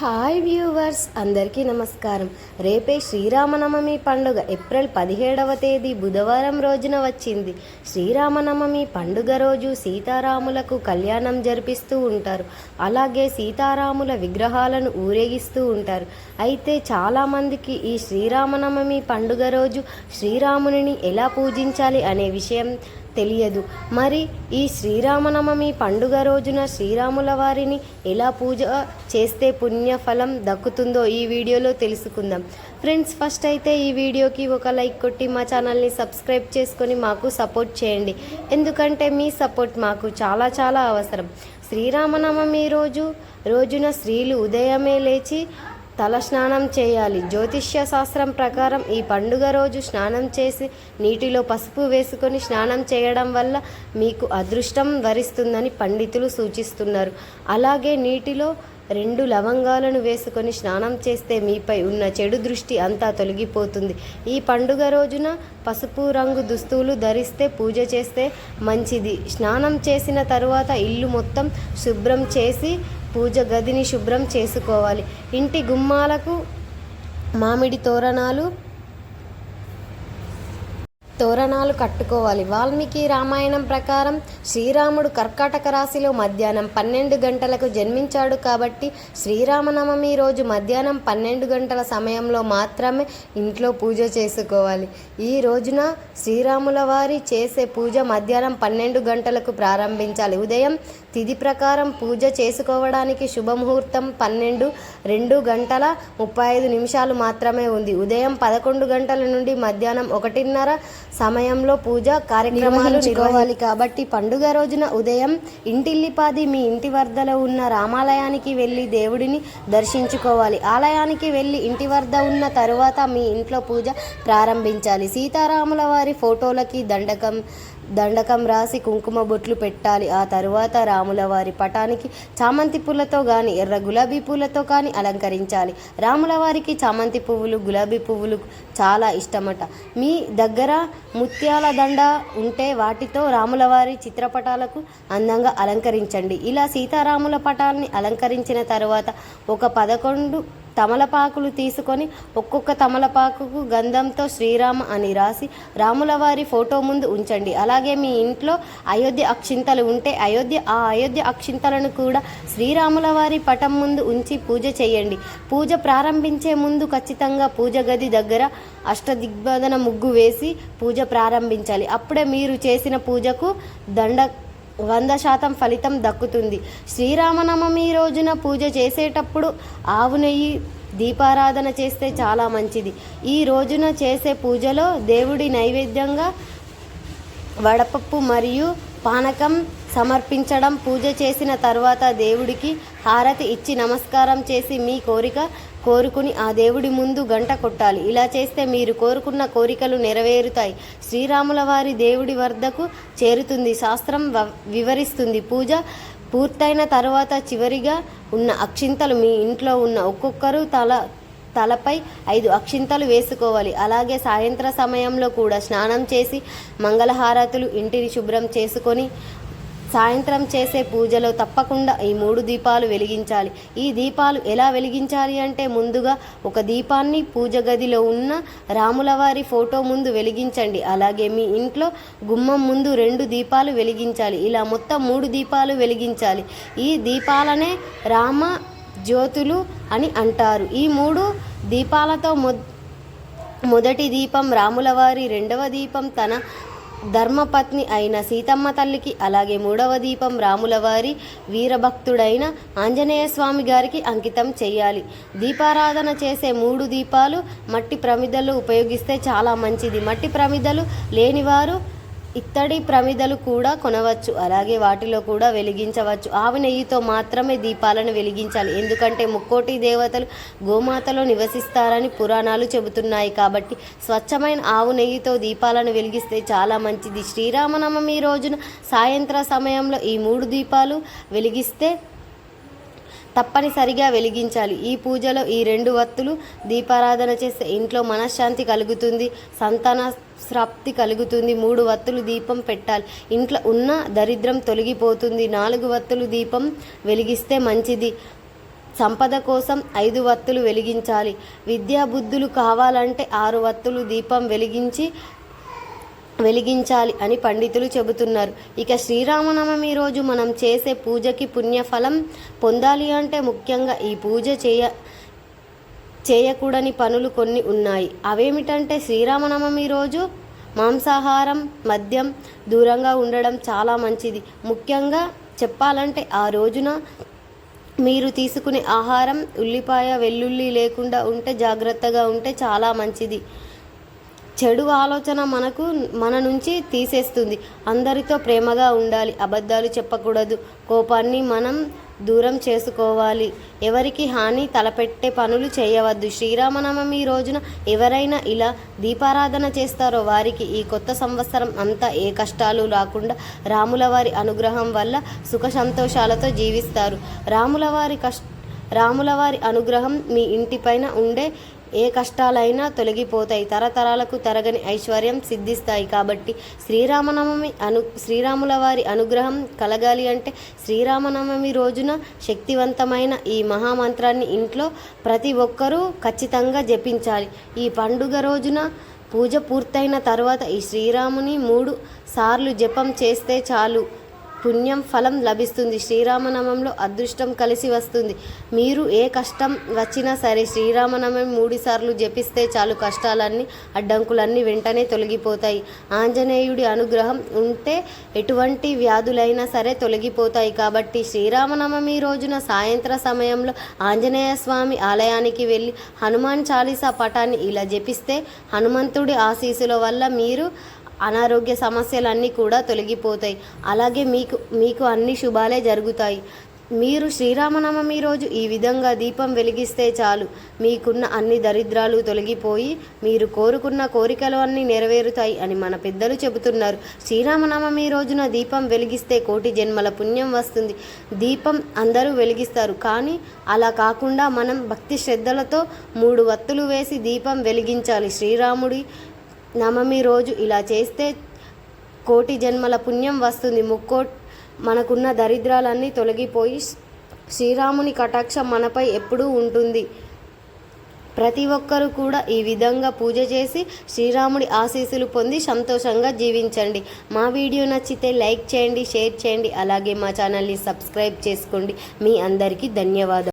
Hi viewers అందరికీ నమస్కారం. రేపే శ్రీరామనవమి పండుగ ఏప్రిల్ పదిహేడవ తేదీ బుధవారం రోజున వచ్చింది. శ్రీరామనవమి పండుగ రోజు సీతారాములకు కళ్యాణం జరిపిస్తూ ఉంటారు. అలాగే సీతారాముల విగ్రహాలను ఊరేగిస్తూ ఉంటారు. అయితే చాలామందికి ఈ శ్రీరామనవమి పండుగ రోజు శ్రీరామునిని ఎలా పూజించాలి అనే విషయం తెలియదు. మరి ఈ శ్రీరామనవమి పండుగ రోజున శ్రీరాముల వారిని ఎలా పూజ చేస్తే పుణ్యఫలం దక్కుతుందో ఈ వీడియోలో తెలుసుకుందాం. ఫ్రెండ్స్ ఫస్ట్ అయితే ఈ వీడియోకి ఒక లైక్ కొట్టి మా ఛానల్ని సబ్స్క్రైబ్ చేసుకొని మాకు సపోర్ట్ చేయండి. ఎందుకంటే మీ సపోర్ట్ మాకు చాలా చాలా అవసరం. శ్రీరామనవమి రోజు రోజున స్త్రీలు ఉదయమే లేచి తల స్నానం చేయాలి. జ్యోతిష్య శాస్త్రం ప్రకారం ఈ పండుగ రోజు స్నానం చేసి నీటిలో పసుపు వేసుకొని స్నానం చేయడం వల్ల మీకు అదృష్టం వరిస్తుందని పండితులు సూచిస్తున్నారు. అలాగే నీటిలో రెండు లవంగాలను వేసుకొని స్నానం చేస్తే మీపై ఉన్న చెడు దృష్టి అంతా తొలగిపోతుంది. ఈ పండుగ రోజున పసుపు రంగు దుస్తులు ధరిస్తే పూజ చేస్తే మంచిది. స్నానం చేసిన తరువాత ఇల్లు మొత్తం శుభ్రం చేసి పూజ గదిని శుభ్రం చేసుకోవాలి. ఇంటి గుమ్మాలకు మామిడి తోరణాలు తోరణాలు కట్టుకోవాలి. వాల్మీకి రామాయణం ప్రకారం శ్రీరాముడు కర్కాటక రాశిలో మధ్యాహ్నం పన్నెండు గంటలకు జన్మించాడు కాబట్టి శ్రీరామనవమి రోజు మధ్యాహ్నం పన్నెండు గంటల సమయంలో మాత్రమే ఇంట్లో పూజ చేసుకోవాలి. ఈ రోజున శ్రీరాముల వారి చేసే పూజ మధ్యాహ్నం పన్నెండు గంటలకు ప్రారంభించాలి. ఉదయం తిథి ప్రకారం పూజ చేసుకోవడానికి శుభముహూర్తం పన్నెండు రెండు గంటల ముప్పై ఐదు నిమిషాలు మాత్రమే ఉంది. ఉదయం పదకొండు గంటల నుండి మధ్యాహ్నం ఒకటిన్నర సమయంలో పూజ కార్యక్రమాలు నిర్వహించాలి కాబట్టి పండుగ రోజున ఉదయం ఇంటిల్లిపాది మీ ఇంటి వద్దలో ఉన్న రామాలయానికి వెళ్ళి దేవుడిని దర్శించుకోవాలి. ఆలయానికి వెళ్ళి ఇంటి వద్ద ఉన్న తరువాత మీ ఇంట్లో పూజ ప్రారంభించాలి. సీతారాముల వారి ఫోటోలకి దండకం దండకం రాసి కుంకుమ బొట్లు పెట్టాలి. ఆ తరువాత రాముల వారి పటానికి చామంతి పూలతో కానీ ఎర్ర గులాబీ పూలతో కానీ అలంకరించాలి. రాముల వారికి చామంతి పువ్వులు గులాబీ పువ్వులు చాలా ఇష్టమట. మీ దగ్గర ముత్యాల దండ ఉంటే వాటితో రాముల వారి చిత్రపటాలకు అందంగా అలంకరించండి. ఇలా సీతారాముల పటాన్ని అలంకరించిన తర్వాత ఒక పదకొండు తమలపాకులు తీసుకొని ఒక్కొక్క తమలపాకుకు గంధంతో శ్రీరామ అని రాసి రాముల వారి ఫోటో ముందు ఉంచండి. అలాగే మీ ఇంట్లో అయోధ్య అక్షింతలు ఉంటే అయోధ్య ఆ అయోధ్య అక్షింతలను కూడా శ్రీరాముల వారి పటం ముందు ఉంచి పూజ చేయండి. పూజ ప్రారంభించే ముందు ఖచ్చితంగా పూజ గది దగ్గర అష్టదిగ్బోధన ముగ్గు వేసి పూజ ప్రారంభించాలి. అప్పుడే మీరు చేసిన పూజకు దండ వంద శాతం ఫలితం దక్కుతుంది. శ్రీరామనవమి రోజున పూజ చేసేటప్పుడు ఆవు నెయ్యి దీపారాధన చేస్తే చాలా మంచిది. ఈ రోజున చేసే పూజలో దేవుడి నైవేద్యంగా వడపప్పు మరియు పానకం సమర్పించడం పూజ చేసిన తర్వాత దేవుడికి హారతి ఇచ్చి నమస్కారం చేసి మీ కోరిక కోరుకుని ఆ దేవుడి ముందు గంట కొట్టాలి. ఇలా చేస్తే మీరు కోరుకున్న కోరికలు నెరవేరుతాయి. శ్రీరాముల వారి దేవుడి వద్దకు చేరుతుంది. శాస్త్రం వివరిస్తుంది. పూజ పూర్తయిన తర్వాత చివరిగా ఉన్న అక్షింతలు మీ ఇంట్లో ఉన్న ఒక్కొక్కరు తల తలపై ఐదు అక్షింతలు వేసుకోవాలి. అలాగే సాయంత్ర సమయంలో కూడా స్నానం చేసి మంగళహారతులు ఇంటిని శుభ్రం చేసుకొని సాయంత్రం చేసే పూజలో తప్పకుండా ఈ మూడు దీపాలు వెలిగించాలి. ఈ దీపాలు ఎలా వెలిగించాలి అంటే ముందుగా ఒక దీపాన్ని పూజ గదిలో ఉన్న రాములవారి ఫోటో ముందు వెలిగించండి. అలాగే మీ ఇంట్లో గుమ్మం ముందు రెండు దీపాలు వెలిగించాలి. ఇలా మొత్తం మూడు దీపాలు వెలిగించాలి. ఈ దీపాలనే రామ జ్యోతులు అని అంటారు. ఈ మూడు దీపాలతో మొ మొదటి దీపం రాములవారి రెండవ దీపం తన ధర్మపత్ని అయిన సీతమ్మ తల్లికి అలాగే మూడవ దీపం రాములవారి వీరభక్తుడైన ఆంజనేయ స్వామి గారికి అంకితం చేయాలి. దీపారాధన చేసే మూడు దీపాలు మట్టి ప్రమిదలు ఉపయోగిస్తే చాలా మంచిది. మట్టి ప్రమిదలు లేనివారు ఇత్తడి ప్రమిదలు కూడా కొనవచ్చు. అలాగే వాటిలో కూడా వెలిగించవచ్చు. ఆవు నెయ్యితో మాత్రమే దీపాలను వెలిగించాలి. ఎందుకంటే ముక్కోటి దేవతలు గోమాతలో నివసిస్తారని పురాణాలు చెబుతున్నాయి కాబట్టి స్వచ్ఛమైన ఆవు నెయ్యితో దీపాలను వెలిగిస్తే చాలా మంచిది. శ్రీరామనవమి రోజున సాయంత్ర సమయంలో ఈ మూడు దీపాలు వెలిగిస్తే తప్పనిసరిగా వెలిగించాలి. ఈ పూజలో ఈ రెండు వత్తులు దీపారాధన చేస్తే ఇంట్లో మనశ్శాంతి కలుగుతుంది సంతాన ప్రాప్తి కలుగుతుంది. మూడు వత్తులు దీపం పెట్టాలి. ఇంట్లో ఉన్న దరిద్రం తొలగిపోతుంది. నాలుగు వత్తులు దీపం వెలిగిస్తే మంచిది. సంపద కోసం ఐదు వత్తులు వెలిగించాలి. విద్యాబుద్ధులు కావాలంటే ఆరు వత్తులు దీపం వెలిగించి వెలిగించాలి అని పండితులు చెబుతున్నారు. ఇక శ్రీరామనవమి రోజు మనం చేసే పూజకి పుణ్యఫలం పొందాలి అంటే ముఖ్యంగా ఈ పూజ చేయ చేయకూడని పనులు కొన్ని ఉన్నాయి. అవేమిటంటే శ్రీరామనవమి రోజు మాంసాహారం మద్యం దూరంగా ఉండడం చాలా మంచిది. ముఖ్యంగా చెప్పాలంటే ఆ రోజున మీరు తీసుకునే ఆహారం ఉల్లిపాయ వెల్లుల్లి లేకుండా ఉంటే జాగ్రత్తగా ఉంటే చాలా మంచిది. చెడు ఆలోచన మనకు మన నుంచి తీసేస్తుంది. అందరితో ప్రేమగా ఉండాలి. అబద్ధాలు చెప్పకూడదు. కోపాన్ని మనం దూరం చేసుకోవాలి. ఎవరికి హాని తలపెట్టే పనులు చేయవద్దు. శ్రీరామనవమి రోజున ఎవరైనా ఇలా దీపారాధన చేస్తారో వారికి ఈ కొత్త సంవత్సరం అంతా ఏ కష్టాలు రాకుండా రాములవారి అనుగ్రహం వల్ల సుఖ సంతోషాలతో జీవిస్తారు. రాములవారి కష్ కష్ట అనుగ్రహం మీ ఇంటిపైన ఉండే ఏ కష్టాలైనా తొలగిపోతాయి. తరతరాలకు తరగని ఐశ్వర్యం సిద్ధిస్తాయి. కాబట్టి శ్రీరామనవమి అను శ్రీరాముల వారి అనుగ్రహం కలగాలి అంటే శ్రీరామనవమి రోజున శక్తివంతమైన ఈ మహామంత్రాన్ని ఇంట్లో ప్రతి ఒక్కరూ ఖచ్చితంగా జపించాలి. ఈ పండుగ రోజున పూజ పూర్తయిన తర్వాత ఈ శ్రీరాముని మూడు సార్లు జపం చేస్తే చాలు. పుణ్యం ఫలం లభిస్తుంది. శ్రీరామనామంలో అదృష్టం కలిసి వస్తుంది. మీరు ఏ కష్టం వచ్చినా సరే శ్రీరామనామం మూడుసార్లు జపిస్తే చాలు కష్టాలన్నీ అడ్డంకులన్నీ వెంటనే తొలగిపోతాయి. ఆంజనేయుడి అనుగ్రహం ఉంటే ఎటువంటి వ్యాధులైనా సరే తొలగిపోతాయి. కాబట్టి శ్రీరామనవమి రోజున సాయంత్ర సమయంలో ఆంజనేయ స్వామి ఆలయానికి వెళ్ళి హనుమాన్ చాలీసా పటాన్ని ఇలా జపిస్తే హనుమంతుడి ఆశీసుల వల్ల మీరు అనారోగ్య సమస్యలన్నీ కూడా తొలగిపోతాయి. అలాగే మీకు మీకు అన్ని శుభాలే జరుగుతాయి. మీరు శ్రీరామనవమి రోజు ఈ విధంగా దీపం వెలిగిస్తే చాలు. మీకున్న అన్ని దరిద్రాలు తొలగిపోయి మీరు కోరుకున్న కోరికలు అన్నీ నెరవేరుతాయి అని మన పెద్దలు చెబుతున్నారు. శ్రీరామనవమి రోజున దీపం వెలిగిస్తే కోటి జన్మల పుణ్యం వస్తుంది. దీపం అందరూ వెలిగిస్తారు. కానీ అలా కాకుండా మనం భక్తి శ్రద్ధలతో మూడు వత్తులు వేసి దీపం వెలిగించాలి. శ్రీరాముడి నవమి రోజు ఇలా చేస్తే కోటి జన్మల పుణ్యం వస్తుంది. ముక్కో మనకున్న దరిద్రాలన్నీ తొలగిపోయి శ్రీరాముని కటాక్షం మనపై ఎప్పుడూ ఉంటుంది. ప్రతి ఒక్కరూ కూడా ఈ విధంగా పూజ చేసి శ్రీరాముడి ఆశీస్సులు పొంది సంతోషంగా జీవించండి. మా వీడియో నచ్చితే లైక్ చేయండి షేర్ చేయండి. అలాగే మా ఛానల్ని సబ్స్క్రైబ్ చేసుకోండి. మీ అందరికీ ధన్యవాదాలు.